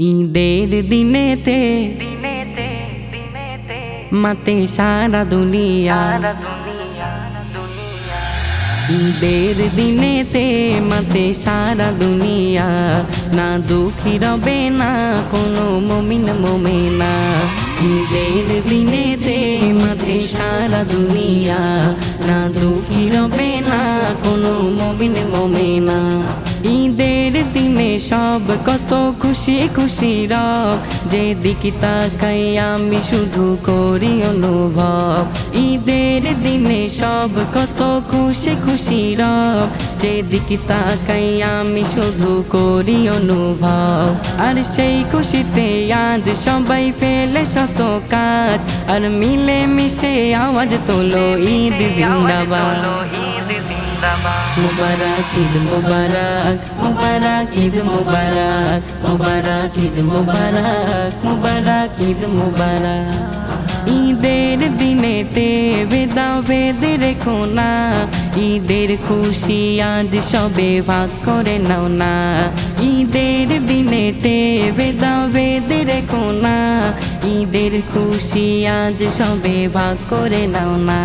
ঈদের দিনেতে মাতে সারা দুনিয়া। ঈদের দিনেতে মাতে সারা দুনিয়া। না দুঃখী রবে না কোনো মমিন মোমেনা। ঈদের দিনেতে মাতে সারা দুনিয়া। না দুঃখী রবে না কোনো মমিন ঈদের দিনে সব কত খুশি খুশি রব। যে দিকে তাকাই আমি শুধু করি অনুভব। ঈদের দিনে সব কত খুশি খুশি রব। যে দিকে তাকাই আমি শুধু করি অনুভব। আর সেই খুশিতে আজ সবাই ফেলে শত কাজ। আর মিলে মিশে আওয়াজ তোলো ঈদ জিন্দাবাদ। মুবারক ঈদ মুবারক মুবারক ঈদ মুবারক মুবারক ঈদ মুবারক মুবারক ঈদ মুবারক। ঈদের দিনেতে বেদা বেদ রেখো না, ঈদের খুশি আজ সবে ভাগ করে নাও না। ঈদের দিনেতে বেদা বেদ রেখো না ঈদের খুশি আজ সবে ভাগ করে নাও না।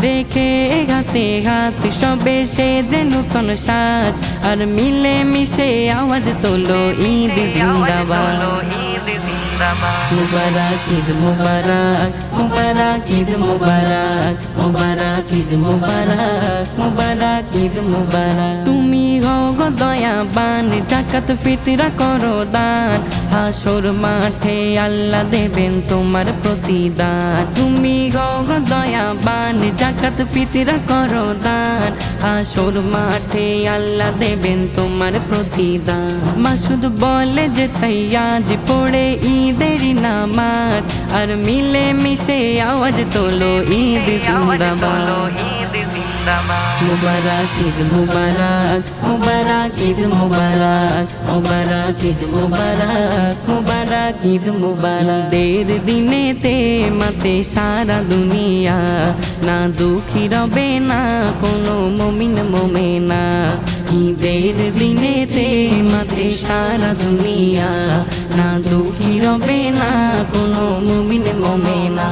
দেখে হাতে হাত সবে সে যে নতুন সাজ। আর মিলে মিশে আওয়াজ তোলো ঈদ জিন্দাবাদ। মুবারক ঈদ মুবারক মুবারক ঈদ মুবারক মুবারক ঈদ মুবারক মুবারক ঈদ মুবারক তুমি হও গো দয়াবান, জাকাত ফিতরা করো দান। হাসর মাঠে আল্লাহ দেবেন তোমার প্রতিদান। তুমি হও গো দয়াবান, জাকাত ফিতরা করো দান। হাসর মাঠে আল্লাহ দেবেন তোমার প্রতিদান। মাসুদ বলে যে তাই আজ পড়ে ঈদের নামাজ। আর মিলে মিশে আওয়াজ তোলো ঈদ জিন্দাবাদ। মুবারক ঈদ মুবারক মুবারক ঈদ মুবারক মুবারক ঈদ মুবারক মুবারক ঈদ মুবারক। দের দিনেতে মাতে সারা দুনিয়া। না দুঃখী রবে না কোনো মমিন মোমেনা। ঈদের দিনেতে মাতে সারা দুনিয়া না দুঃখী রবে না কোনো মুমিন মমে মোমেনা